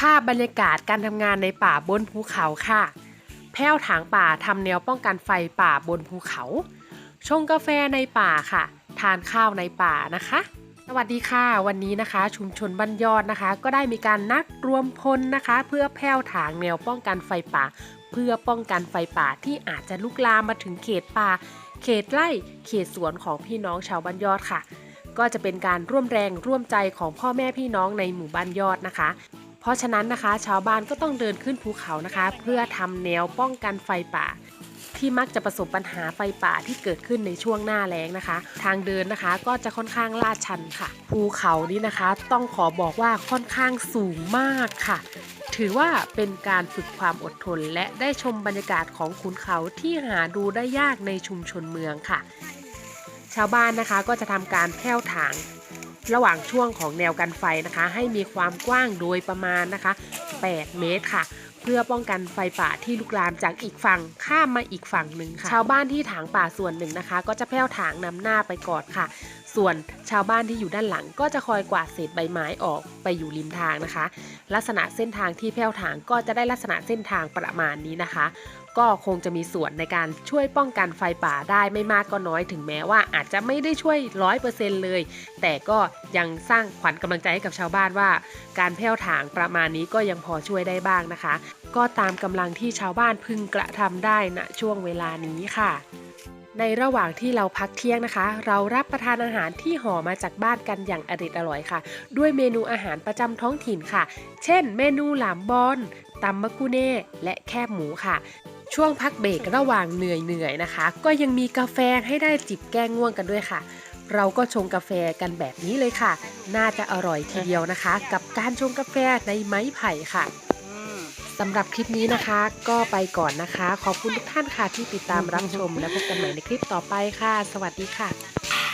ภาพบรรยากาศการทำงานในป่าบนภูเขาค่ะ แพ้วถางป่าทำแนวป้องกันไฟป่าบนภูเขา ชงกาแฟในป่าค่ะ ทานข้าวในป่านะคะ สวัสดีค่ะ วันนี้นะคะ ชุมชนบ้านยอดนะคะ ก็ได้มีการนัดรวมพลนะคะ เพื่อแพ้วถางแนวป้องกันไฟป่า เพื่อป้องกันไฟป่าที่อาจจะลุกลามมาถึงเขตป่า เขตไร่ เขตสวนของพี่น้องชาวบ้านยอดค่ะ ก็จะเป็นการร่วมแรงร่วมใจของพ่อแม่พี่น้องในหมู่บ้านยอดนะคะ ราะฉะนั้นนะคะ ชาวบ้านก็ต้องเดินขึ้นภูเขานะคะ เพื่อทำแนวป้องกันไฟป่า ที่มักจะประสบปัญหาไฟป่าที่เกิดขึ้นในช่วงหน้าแล้งนะคะ ทางเดินนะคะก็จะค่อนข้างลาดชันค่ะ ภูเขานี้นะคะ ต้องขอบอกว่าค่อนข้างสูงมากค่ะ ถือว่าเป็นการฝึกความอดทน และได้ชมบรรยากาศของขุนเขาที่หาดูได้ยากในชุมชนเมืองค่ะ ชาวบ้านนะคะก็จะทำการแผ้วถาง ระหว่างช่วงของแนวกันไฟนะคะ ให้มีความกว้างโดยประมาณนะคะ 8 เมตรค่ะเพื่อป้องกันไฟป่าที่ลุกลามจากอีกฝั่งข้ามมาอีกฝั่งหนึ่งค่ะ ชาวบ้านที่ถางป่าส่วนหนึ่งนะคะ ก็จะแผ้วถางนำหน้าไปก่อนค่ะ ส่วนชาวบ้านที่อยู่ด้านหลังก็จะคอยกวาดเศษใบไม้ออกไปอยู่ริมทางนะคะ ลักษณะเส้นทางที่แผ้วถางก็จะได้ลักษณะเส้นทางประมาณนี้นะคะ ก็คงจะมีส่วนในการช่วยป้องกันไฟป่าได้ไม่มากก็น้อยถึงแม้ว่าอาจจะไม่ได้ช่วยร้อยเปอร์เซ็นต์เลย แต่ก็ยังสร้างขวัญกำลังใจให้กับชาวบ้านว่า การแผ้วถางประมาณนี้ก็ยังพอช่วยได้บ้างนะคะ ก็ตามกำลังที่ชาวบ้านพึงกระทำได้ณช่วงเวลานี้ค่ะ ในระหว่างที่เราพักเที่ยงนะคะ เรารับประทานอาหารที่ห่อมาจากบ้านกันอย่างอริดอร่อยค่ะ ด้วยเมนูอาหารประจำท้องถิ่นค่ะ เช่น เมนูหลามบอนตำมะกุเน่และแคบหมูค่ะ ช่วงพักเบรกระหว่างเหนื่อยๆนะคะ ก็ยังมีกาแฟให้ได้จิบแก้ง่วงกันด้วยค่ะ เราก็ชงกาแฟกันแบบนี้เลยค่ะ น่าจะอร่อยทีเดียวนะคะ กับการชงกาแฟในไม้ไผ่ค่ะ สำหรับคลิปนี้นะคะ ก็ไปก่อนนะคะ ขอบคุณทุกท่านค่ะที่ติดตามรับชม และพบกันใหม่ในคลิปต่อไปค่ะ สวัสดีค่ะ